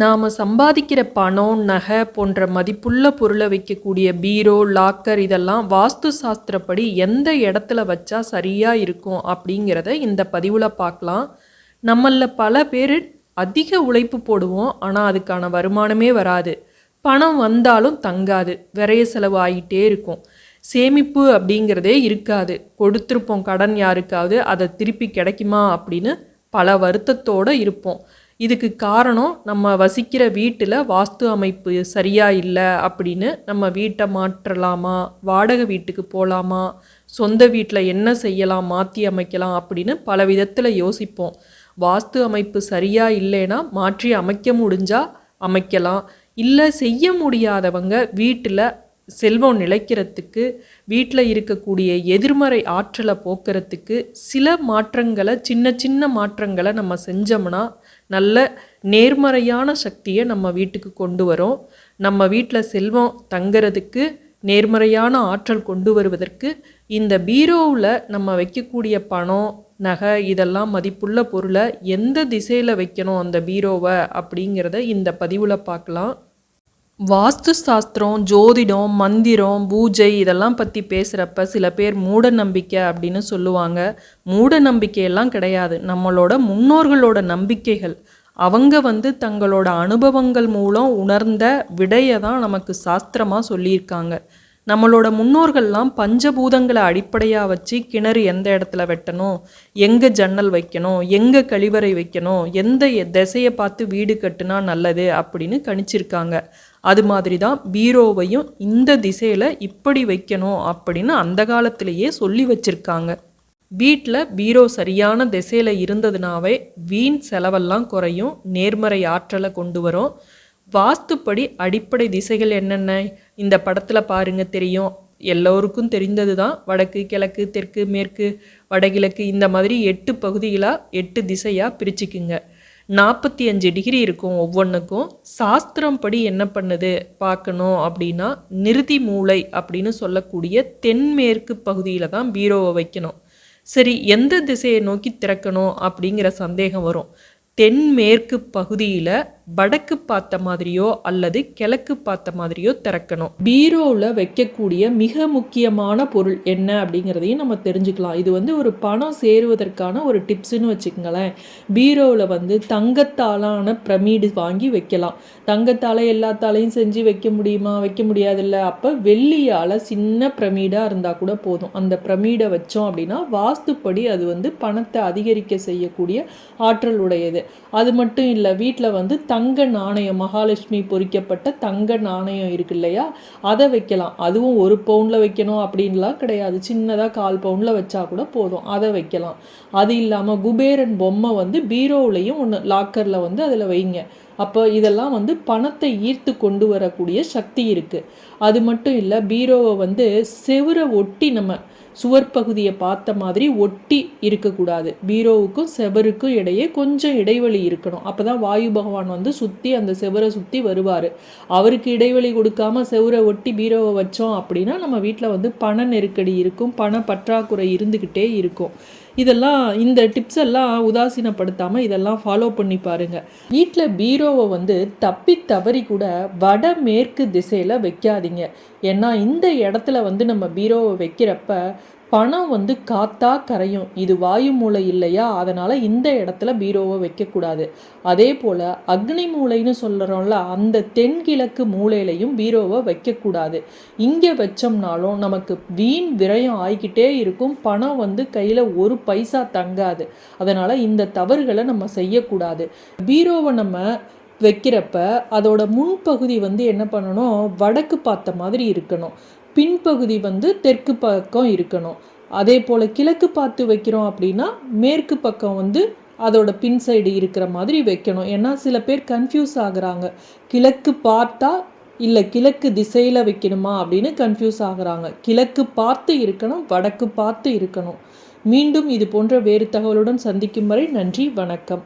நாம் சம்பாதிக்கிற பணம் நகை போன்ற மதிப்புள்ள பொருளை வைக்கக்கூடிய பீரோ லாக்கர் இதெல்லாம் வாஸ்து சாஸ்திரப்படி எந்த இடத்துல வச்சா சரியாக இருக்கும் அப்படிங்கிறத இந்த பதிவில் பார்க்கலாம். நம்மளில் பல பேர் அதிக உழைப்பு போடுவோம் ஆனால் அதுக்கான வருமானமே வராது. பணம் வந்தாலும் தங்காது விரைய செலவு ஆகிட்டே இருக்கும். சேமிப்பு அப்படிங்கிறதே இருக்காது. கொடுத்துருப்போம் கடன் யாருக்காவது அதை திருப்பி கிடைக்குமா அப்படின்னு பல வருத்தத்தோடு இருப்போம். இதுக்கு காரணம் நம்ம வசிக்கிற வீட்டில் வாஸ்து அமைப்பு சரியாக இல்லை அப்படின்னு நம்ம வீட்டை மாற்றலாமா? வாடகை வீட்டுக்கு போகலாமா சொந்த வீட்டில் என்ன செய்யலாம்? மாற்றி அமைக்கலாம் அப்படின்னு பல விதத்தில் யோசிப்போம். வாஸ்து அமைப்பு சரியாக இல்லைன்னா மாற்றி அமைக்க முடிஞ்சால் அமைக்கலாம். இல்லை செய்ய முடியாதவங்க வீட்டில் செல்வம் நிலைக்கிறதுக்கு வீட்டில் இருக்கக்கூடிய எதிர்மறை ஆற்றலை போக்குறதுக்கு சில மாற்றங்களை சின்ன சின்ன மாற்றங்களை நம்ம செஞ்சோம்னா நல்ல நேர்மறையான சக்தியை நம்ம வீட்டுக்கு கொண்டு வரோம். நம்ம வீட்டில் செல்வம் தங்கிறதுக்கு நேர்மறையான ஆற்றல் கொண்டு வருவதற்கு இந்த பீரோவில் நம்ம வைக்கக்கூடிய பணம் நகை இதெல்லாம் மதிப்புள்ள பொருளை எந்த திசையில் வைக்கணும் அந்த பீரோவை அப்படிங்கிறத இந்த பதிவில் பார்க்கலாம். வாஸ்து சாஸ்திரம் ஜோதிடம் மந்திரம் பூஜை இதெல்லாம் பற்றி பேசுகிறப்ப சில பேர் மூட நம்பிக்கை அப்படின்னு சொல்லுவாங்க. மூட நம்பிக்கையெல்லாம் கிடையாது. நம்மளோட முன்னோர்களோட நம்பிக்கைகள். அவங்க வந்து தங்களோட அனுபவங்கள் மூலம் உணர்ந்த விடையை தான் நமக்கு சாஸ்திரமாக சொல்லியிருக்காங்க. நம்மளோட முன்னோர்கள்லாம் பஞ்சபூதங்களை அடிப்படையாக வச்சு கிணறு எந்த இடத்துல வெட்டணும்? எங்கே ஜன்னல் வைக்கணும்? எங்கே கழிவறை வைக்கணும்? எந்த திசையை பார்த்து வீடு கட்டுனா நல்லது அப்படின்னு கணிச்சிருக்காங்க. அது மாதிரி தான் பீரோவையும் இந்த திசையில் இப்படி வைக்கணும் அப்படின்னு அந்த காலத்திலேயே சொல்லி வச்சுருக்காங்க. வீட்டில் பீரோ சரியான திசையில் இருந்ததுனாவே வீண் செலவெல்லாம் குறையும். நேர்மறை ஆற்றலை கொண்டு வரும். வாஸ்துப்படி அடிப்படை திசைகள் என்னென்ன? இந்த படத்தில் பாருங்கள் தெரியும். எல்லோருக்கும் தெரிந்தது தான் வடக்கு கிழக்கு தெற்கு மேற்கு வடகிழக்கு இந்த மாதிரி எட்டு பகுதிகளாக எட்டு திசையாக பிரிச்சுக்குங்க. நாற்பத்தி அஞ்சு டிகிரி இருக்கும் ஒவ்வொன்றுக்கும் சாஸ்திரம் படி என்ன பண்ணுது? பார்க்கணும் அப்படின்னா நிறுதி மூளை அப்படின்னு சொல்லக்கூடிய தென்மேற்கு பகுதியில் தான் பீரோவை வைக்கணும். சரி எந்த திசையை நோக்கி திறக்கணும் அப்படிங்கிற சந்தேகம் வரும். தென்மேற்கு பகுதியில் வடக்கு பார்த்த மாதிரியோ அல்லது கிழக்கு பார்த்த மாதிரியோ திறக்கணும். பீரோவில் வைக்கக்கூடிய மிக முக்கியமான பொருள் என்ன அப்படிங்கிறதையும் நம்ம தெரிஞ்சுக்கலாம். இது வந்து ஒரு பணம் சேருவதற்கான ஒரு டிப்ஸ்னு வச்சுக்கோங்களேன். பீரோவில் வந்து தங்கத்தாலான பிரமீடு வாங்கி வைக்கலாம். தங்கத்தால் எல்லாத்தாலையும் செஞ்சு வைக்க முடியுமா? வைக்க முடியாதில்ல. அப்போ வெள்ளியால் சின்ன பிரமீடாக இருந்தால் கூட போதும். அந்த பிரமீடை வச்சோம் அப்படின்னா வாஸ்துப்படி அது வந்து பணத்தை அதிகரிக்க செய்யக்கூடிய ஆற்றல் உடையது அது மட்டும் இல்லை வீட்டில் வந்து தங்க நாணயம் மகாலட்சுமி பொறிக்கப்பட்ட தங்க நாணயம் இருக்கு இல்லையா? அதை வைக்கலாம். அதுவும் ஒரு பவுனில் வைக்கணும் அப்படின்லாம் கிடையாது. சின்னதாக கால் பவுனில் வச்சா கூட போதும். அதை வைக்கலாம். அது இல்லாமல் குபேரன் பொம்மை வந்து பீரோவிலையும் ஒன்று லாக்கரில் வந்து அதில் வைங்க. அப்போ இதெல்லாம் வந்து பணத்தை ஈர்த்து கொண்டு வரக்கூடிய சக்தி இருக்குது அது மட்டும் இல்லை பீரோவை வந்து செவரை ஒட்டி நம்ம சுவர் பகுதியை பார்த்த மாதிரி ஒட்டி இருக்கக்கூடாது. பீரோவுக்கும் செவருக்கும் இடையே கொஞ்சம் இடைவெளி இருக்கணும். அப்போ தான் வாயு பகவான் வந்து சுற்றி அந்த செவரை சுற்றி வருவார். அவருக்கு இடைவெளி கொடுக்காம செவரை ஒட்டி பீரோவை வச்சோம் அப்படின்னா நம்ம வீட்டில் வந்து பண நெருக்கடி இருக்கும் பண பற்றாக்குறை இருந்துக்கிட்டே இருக்கும். இதெல்லாம் இந்த டிப்ஸ் எல்லாம் உதாசீனப்படுத்தாமல் இதெல்லாம் ஃபாலோ பண்ணி பாருங்கள் வீட்டில் பீரோவை வந்து தப்பி தவறி கூட வடமேற்கு திசையில் வைக்காதீங்க. ஏன்னா இந்த இடத்துல வந்து நம்ம பீரோவை வைக்கிறப்ப பணம் வந்து காத்தா கரையும். இது வாயு மூளை இல்லையா? அதனால் இந்த இடத்துல பீரோவை வைக்கக்கூடாது. அதே போல் அக்னி மூளைன்னு சொல்கிறோம்ல அந்த தென்கிழக்கு மூளையிலையும் பீரோவை வைக்கக்கூடாது. இங்கே வச்சோம்னாலும் நமக்கு வீண் விரயம் ஆகிக்கிட்டே இருக்கும். பணம் வந்து கையில் ஒரு பைசா தங்காது. அதனால் இந்த தவறுகளை நம்ம செய்யக்கூடாது. பீரோவை நம்ம வைக்கிறப்ப அதோட முன்பகுதி வந்து என்ன பண்ணணும்? வடக்கு பார்த்த மாதிரி இருக்கணும். பின்பகுதி வந்து தெற்கு பக்கம் இருக்கணும். அதே போல் கிழக்கு பார்த்து வைக்கிறோம் அப்படின்னா மேற்கு பக்கம் வந்து அதோட பின் சைடு இருக்கிற மாதிரி வைக்கணும். ஏன்னா சில பேர் கன்ஃபியூஸ் ஆகுறாங்க. கிழக்கு பார்த்தா இல்லை கிழக்கு திசையில் வைக்கணுமா அப்படின்னு கன்ஃபியூஸ் ஆகுறாங்க. கிழக்கு பார்த்து இருக்கணும் வடக்கு பார்த்து இருக்கணும். மீண்டும் இது போன்ற வேறு தகவலுடன் சந்திக்கும் வரை நன்றி வணக்கம்.